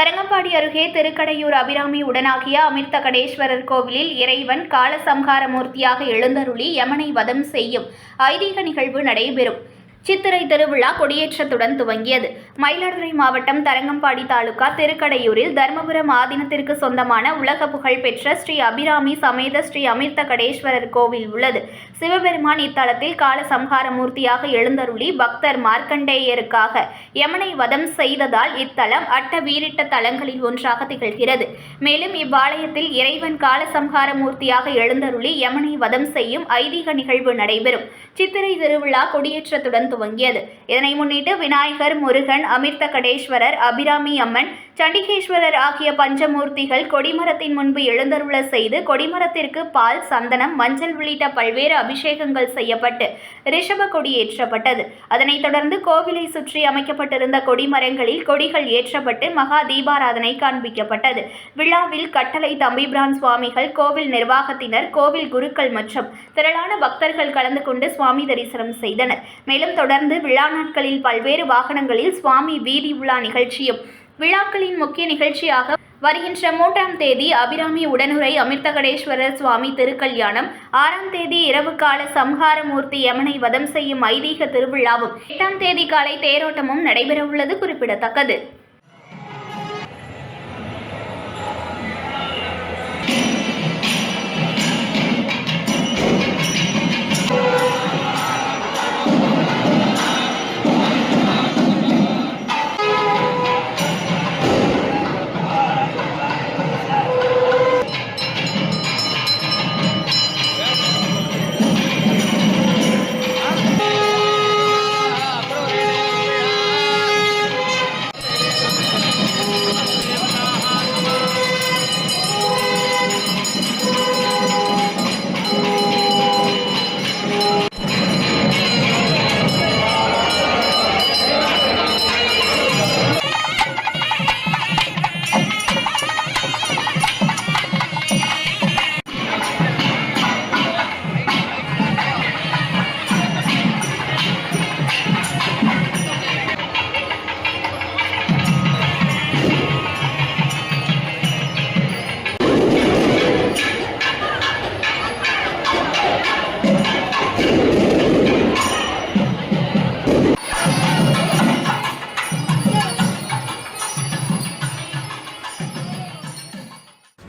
தரங்கம்பாடி அருகே திருக்கடையூர் அபிராமி உடனாகிய அமிர்தகடேஸ்வரர் கோவிலில் இறைவன் காலசம்ஹார மூர்த்தியாக எழுந்தருளி யமனை வதம் செய்யும் ஐதீக நிகழ்வு நடைபெறும். சித்திரை திருவிழா கொடியேற்றத்துடன் துவங்கியது. மயிலாடுதுறை மாவட்டம் தரங்கம்பாடி தாலுகா திருக்கடையூரில் தர்மபுரம் ஆதீனத்திற்கு சொந்தமான உலக புகழ் பெற்ற ஸ்ரீ அபிராமி சமேத ஸ்ரீ அமிர்த கடேஸ்வரர் கோவில் உள்ளது. சிவபெருமான் இத்தலத்தில் கால சம்ஹார மூர்த்தியாக எழுந்தருளி பக்தர் மார்க்கண்டேயருக்காக யமனை வதம் செய்ததால் இத்தலம் அட்ட வீரிட்ட தலங்களில் ஒன்றாக திகழ்கிறது. மேலும் இவ்வாலயத்தில் இறைவன் கால சம்ஹார மூர்த்தியாக எழுந்தருளி யமனை வதம் செய்யும் ஐதீக நிகழ்வு நடைபெறும். சித்திரை திருவிழா கொடியேற்றத்துடன் துவங்கியது. இதனை முன்னிட்டு விநாயகர் முருகன் அமிர்த கடேஸ்வரர் அபிராமி அம்மன் சண்டிகேஸ்வரர் ஆகிய பஞ்சமூர்த்திகள் கொடிமரத்தின் முன்பு எழுந்தருள செய்து கொடிமரத்திற்கு பால் சந்தனம் மஞ்சள் உள்ளிட்ட பல்வேறு அபிஷேகங்கள் செய்யப்பட்டு ரிஷப கொடி ஏற்றப்பட்டது. அதனைத் தொடர்ந்து கோவிலை சுற்றி அமைக்கப்பட்டிருந்த கொடிமரங்களில் கொடிகள் ஏற்றப்பட்டு மகா தீபாராதனை காண்பிக்கப்பட்டது. விழாவில் கட்டளை தம்பிபிரான் சுவாமிகள் கோவில் நிர்வாகத்தினர் கோவில் குருக்கள் மற்றும் திரளான பக்தர்கள் கலந்து கொண்டு சுவாமி தரிசனம் செய்தனர். மேலும் தொடர்ந்து விழா நாட்களில் பல்வேறு வாகனங்களில் சுவாமி வீதி உலா நிகழ்ச்சியும் விழாக்களின் முக்கிய நிகழ்ச்சியாக வருகின்ற மூன்றாம் தேதி அபிராமி உடனுரை அமிர்தகடேஸ்வரர் சுவாமி திருக்கல்யாணம் ஆறாம் தேதி இரவு கால சம்ஹாரமூர்த்தி யமனை வதம் செய்யும் ஐதீக திருவிழாவும் எட்டாம் தேதி காலை தேரோட்டமும் நடைபெறவுள்ளது குறிப்பிடத்தக்கது.